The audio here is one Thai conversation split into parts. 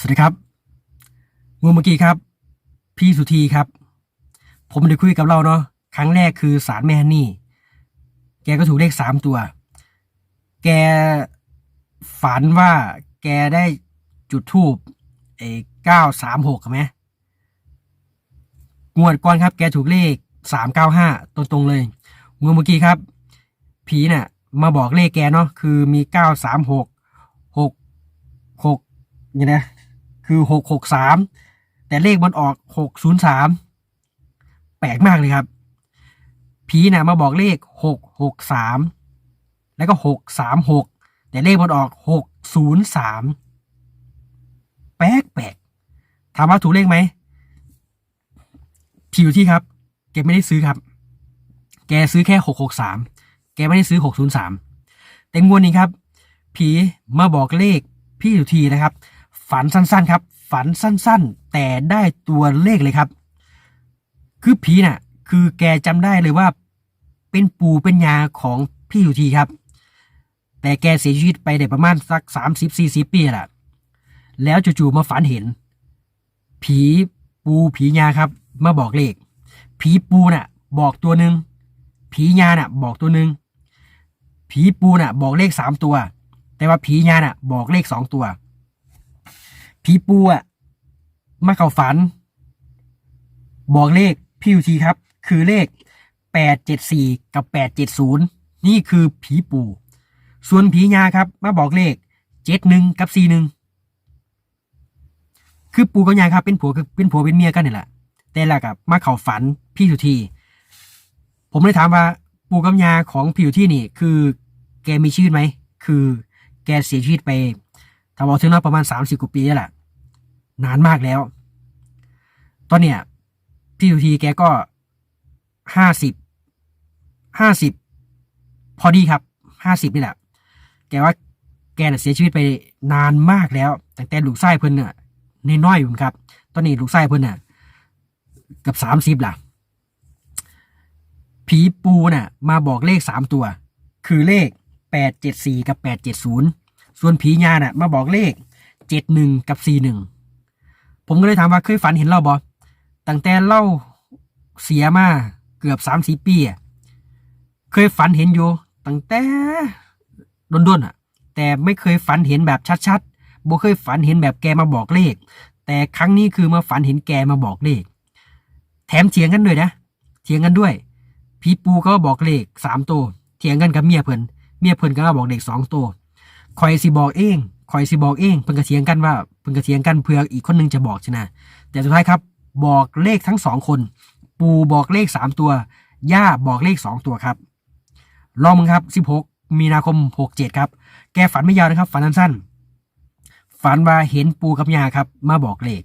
สวัสดีครับเมื่อเมื่อกี้ครับ พี่สุธีครับ ผมได้คุยกับเราเนาะครั้งแรกคือสารแม่ฮันนี่ แกก็ถูกเลขสามตัว แกฝันว่าแกได้จุดทูบเอเก้าสามหกไหมงวดก่อนครับ แกถูกเลขสามเก้าห้าตรงๆเลยงวดเมื่อกี้ครับ ผีน่ะ มาบอกเลขแกเนาะคือมีเก้าสามหกหกหกนี่นะ คือหกหกสามแต่เลขมันออกหกศูนย์สามแปลกมากเลยครับ ผีน่ะมาบอกเลขหกหกสามแล้วก็หกสามหกแต่เลขมันออกหกศูนย์สามแปลกแปลกถามว่าถูกเลขไหมผิวที่ครับ แกไม่ได้ซื้อครับ แกซื้อแค่หกหกสามแกไม่ได้ซื้อหกศูนย์สามแต่งวดนี้ครับ ผีมาบอกเลขพี่อยู่ทีนะครับ ฝันสั้นๆครับ ฝันสั้นๆ แต่ได้ตัวเลขเลยครับ คือผีน่ะ คือแกจำได้เลยว่า เป็นปู่เป็นยาของพี่อยู่ทีครับ แต่แกเสียชีวิตไปได้ประมาณสักสามสิบสี่สิบปีแหละแล้วจู่ๆมาฝันเห็น ผีปูผียาครับ มาบอกเลข ผีปูน่ะ บอกตัวหนึ่งผียาน่ะ บอกตัวหนึ่งผีปูน่ะ บอกเลขสามตัว แต่ว่าผียาน่ะ บอกเลขสองตัว ผีปูอะมาเข้าฝัน บอกเลขพี่ยูทีครับ คือเลขแปดเจ็ดสี่กับแปดเจ็ดศูนย์นี่คือผีปูส่วนผียาครับ มาบอกเลขเจ็ดหนึ่งกับสี่หนึ่งคือปูกับยาครับเป็นผัวเป็นผัวเป็นเมียกันนี่แหละแต่ละกับมาเข้าฝันพี่สุธีผมเลยถามว่า ปูกับยาของพี่สุธีนี่ คือ แกมีชีวิตไหมคือ แกเสียชีวิตไป ถ้าบอกถึงแล้วประมาณสามสิบกว่าปีแล้วแหละนานมากแล้ว ตอนเนี้ยพี่สุธีแกก็ห้าสิบห้าสิบพอดีครับห้าสิบนี่แหละ แกว่าแกน่ะเสียชีวิตไปนานมากแล้วตั้งแต่ลูกไส้เพิ่นเนี่ยในน้อยอยู่ครับ ตอนนี้ลูกไส้เพิ่นน่ะเกับสามสิบล่ะ ผีปูน่ะมาบอกเลขสามตัว คือเลขแปดเจ็ดสี่กับแปดเจ็ดศูนย์ ส่วนผีญาน่ะมาบอกเลขเจ็ดหนึ่งกับสี่หนึ่งผมก็เลยถามว่าเคยฝันเห็นเราบ่ตั้งแต่เล่าเสียมาเกือบสามสี่ปีอะเคยฝันเห็นอยู่ตั้งแต่ด้นๆอะ แต่ไม่เคยฝันเห็นแบบชัดๆบ่เคยฝันเห็นแบบแกมาบอกเลข แต่ครั้งนี้คือมาฝันเห็นแกมาบอกเลข แถมเถียงกันด้วยนะเถียงกันด้วยพี่ปูก็บอกเลขสามตัวเถียงกันกับเมียเพิ่นเมียเพิ่นก็บอกเลขสองตัว คอยสิบอกเองคอยสิบอกเองเพิ่นก็เถียงกันว่าเพิ่นก็เถียงกันเพื่ออีกคนนึงจะบอกช่ไหมแต่สุดท้ายครับบอกเลขทั้งสองคน ปูบอกเลขสามตัวย่าบอกเลขสองตัวครับลองมึงครับสิบหกมีนาคมหกเจ็ดครับ แกฝันไม่ยาวนะครับ ฝันสั้นๆฝันว่าเห็นปูกับย่าครับ มาบอกเลข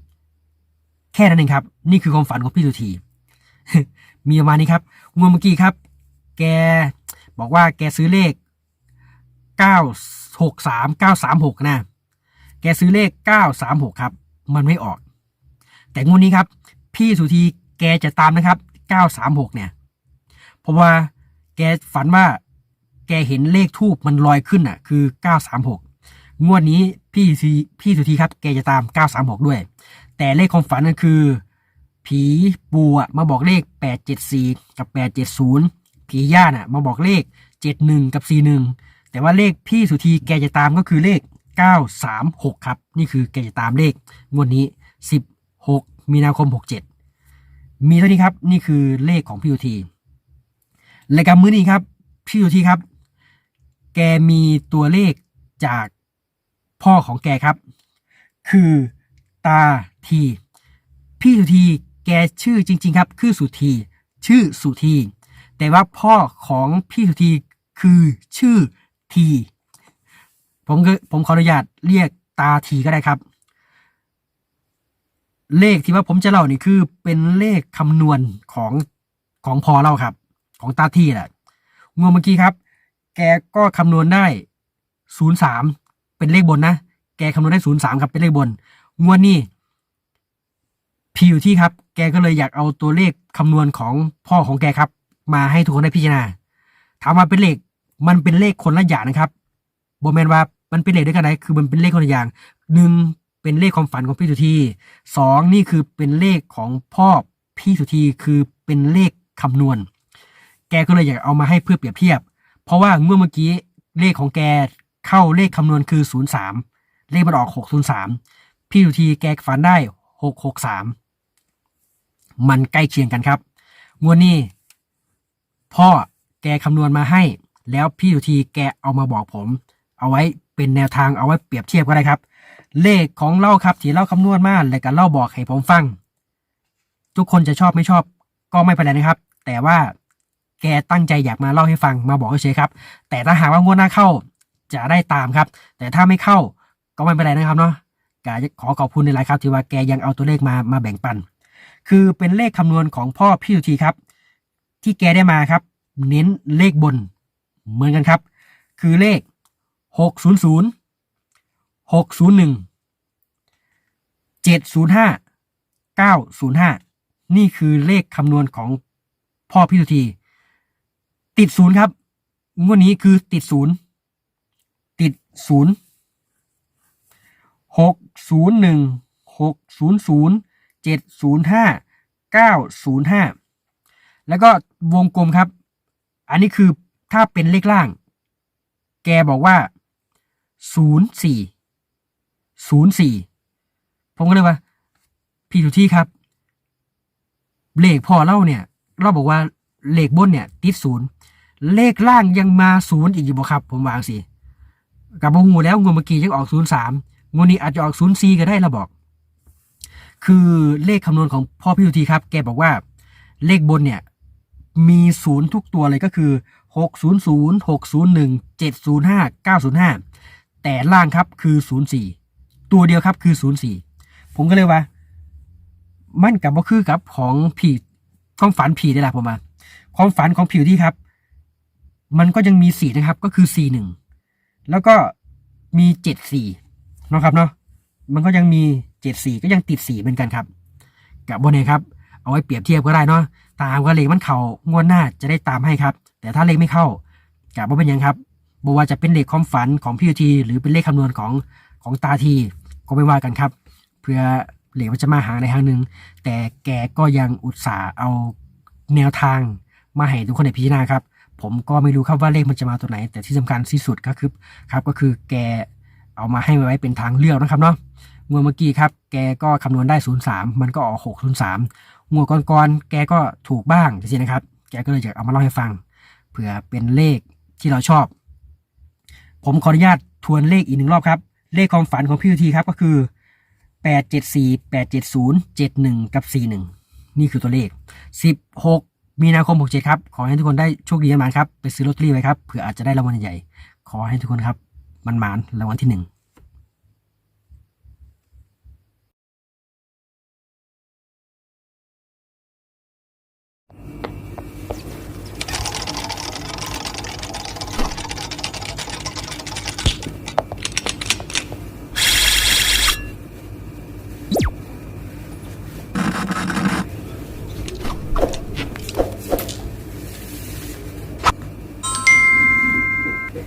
แค่นั้นเองครับ นี่คือความฝันของพี่สุธีมีประมาณนี้ครับงวดเมื่อกี้ครับ แกบอกว่าแกซื้อเลข เก้าหกสามเก้าสามหกนะ แกซื้อเลขเก้าสามหกครับ มันไม่ออก แต่งวดนี้ครับ พี่สุธีแกจะตามนะครับเก้าสามหกเนี่ย เพราะว่าแกฝันว่า แกเห็นเลขทูบมันลอยขึ้นอะ คือเก้าสามหกงวดนี้พี่สุธีพี่สุธีครับ แกจะตามเก้าสามหกด้วย แต่เลขความฝันก็คือ ผีปูอะมาบอกเลขแปดเจ็ดสี่กับแปดเจ็ดศูนย์ผีย่าน่ะมาบอกเลขเจ็ดหนึ่งกับสี่หนึ่ง แต่ว่าเลขพี่สุธีแกจะตามก็คือเลขเก้าสามหกครับ นี่คือแกจะตามเลขงวดนี้สิบหกมีนาคมหกเจ็ดมีเท่านี้ครับ นี่คือเลขของพี่สุธีรายการมื้อนี้ครับ พี่สุธีครับ แกมีตัวเลขจากพ่อของแกครับ คือตาที พี่สุธีแกชื่อจริง ๆ ครับ คือสุธีชื่อสุธีแต่ว่าพ่อของพี่สุธีคือชื่อ ทีผมก็ผมขออนุญาตเรียกตาทีก็ได้ครับ เลขที่ว่าผมจะเล่านี่คือเป็นเลขคำนวณของของพอเล่าครับ ของตาทีแหละงวดเมื่อกี้ครับ แกก็คำนวณได้ศูนย์สามเป็นเลขบนนะ แกคำนวณได้ศูนย์สามครับเป็นเลขบน งวดนี้พีอยู่ที่ครับ แกก็เลยอยากเอาตัวเลขคำนวณของพ่อของแกครับ มาให้ทุกคนได้พิจารณา ถามว่าเป็นเลข มันเป็นเลขคนละอย่างนะครับโบแมนว่ามันเป็นเลขด้วยกันไหนคือมันเป็นเลขคนละอย่างหนึ่งเป็นเลขความฝันของพี่สุธีสองนี่คือเป็นเลขของพ่อพี่สุธีคือเป็นเลขคำนวณ แกก็เลยอยากเอามาให้เพื่อเปรียบเทียบ เพราะว่าเมื่อเมื่อกี้เลขของแกเข้าเลขคำนวณคือศูนย์สามเลขมันออกหกศูนย์สามพี่สุธีแกฝันได้หกหกสามมันใกล้เคียงกันครับ งวดนี้ พ่อแกคำนวณมาให้ แล้วพี่สุธีแกเอามาบอกผม เอาไว้เป็นแนวทางเอาไว้เปรียบเทียบก็ได้ครับ เลขของเล่าครับที่เล่าคำนวณมาและกันเล่าบอกให้ผมฟัง ทุกคนจะชอบไม่ชอบก็ไม่เป็นไรนะครับ แต่ว่าแกตั้งใจอยากมาเล่าให้ฟังมาบอกเฉยครับ แต่ถ้าหากว่างวดหน้าเข้าจะได้ตามครับ แต่ถ้าไม่เข้าก็ไม่เป็นไรนะครับเนาะกาขอขอบคุณในหลายครับที่ว่าแกยังเอาตัวเลขมามาแบ่งปัน คือเป็นเลขคำนวณของพ่อพี่สุธีครับ ที่แกได้มาครับ เน้นเลขบน เหมือนกันครับ คือเลขหกศูนย์ศูนย์หกศูนย์หนึ่งเจ็ดศูนย์ห้าเก้าศูนย์ห้านี่คือเลขคำนวณของพ่อพี่สุธีติดศูนย์ครับงวดนี้คือติดศูนย์ติดศูนย์หกศูนย์หนึ่งหกศูนย์ศูนย์เจ็ดศูนย์ห้าเก้าศูนย์ห้าแล้วก็วงกลมครับ อันนี้คือ ถ้าเป็นเลขล่าง แกบอกว่าศูนย์สี่ศูนย์สี่ผมก็เลยว่า พี่สุที่ครับ เลขพ่อเล่าเนี่ย เราบอกว่าเลขบนเนี่ย ติดศูนย์เลขล่างยังมาศูนย์อีกอยู่บ่ครับ ผมวางสิกับบงูแล้วงวดเมื่อกี้ยังออกศูนย์สามงวดนี้อาจจะออกศูนย์สี่ก็ได้เราบอก คือเลขคำนวณของพ่อพี่สุธีครับ แกบอกว่า เลขบนเนี่ย มีศูนย์ทุกตัวเลยก็คือ หกศูนย์ศูนย์หกศูนย์หนึ่งเจ็ดศูนย์ห้าเก้าศูนย์ห้าแต่ล่างครับคือศูนย์สี่ตัวเดียวครับคือศูนย์สี่ผมก็เลยว่า มันกับว่าคือกับของผีความฝันผีได้ละผมมาความฝันของผิวที่ครับ มันก็ยังมีสี่นะครับ ก็คือสี่หนึ่งแล้วก็มีเจ็ดสี่เนาะครับเนาะมันก็ยังมีเจ็ดสี่ก็ยังติดสี่เหมือนกันครับ กับบนเองครับ เอาไว้เปรียบเทียบก็ได้เนาะตามว่าเลขมันเข่างวดหน้าจะได้ตามให้ครับ แต่ถ้าเลขไม่เข้ากับว่าเป็นยังครับบว่าจะเป็นเลขความฝันของพี่ทีหรือเป็นเลขคำนวณของของตาทีก็ไม่ว่ากันครับ เพื่อเหลขมันจะมาหาในทางหนึ่งแต่แกก็ยังอุตส่าห์เอาแนวทางมาให้ทุกคนได้พิจารณาครับ ผมก็ไม่รู้ครับว่าเลขมันจะมาตัวไหน แต่ที่สำคัญที่สุดก็คือครับ ก็คือแกเอามาให้ไว้เป็นทางเลือกนะครับเนาะงวดเมื่อกี้ครับ แกก็คำนวณได้03มันก็ออก603งวดก่อนๆแกก็ถูกบ้างจริงๆนะครับ แกก็เลยอยากเอามาเล่าให้ฟัง เผื่อเป็นเลขที่เราชอบ ผมขออนุญาตทวนเลขอีกหนึ่งรอบครับ เลขความฝันของพี่ทีครับก็คือ 874 870 71 กับ 41 นี่คือตัวเลข 16 มีนาคม 67 ครับ ขอให้ทุกคนได้โชคดีกันมาครับ ไปซื้อลอตเตอรี่ไว้ครับ เผื่ออาจจะได้รางวัลใหญ่ ขอให้ทุกคนครับ มันหมานรางวัลที่หนึ่ง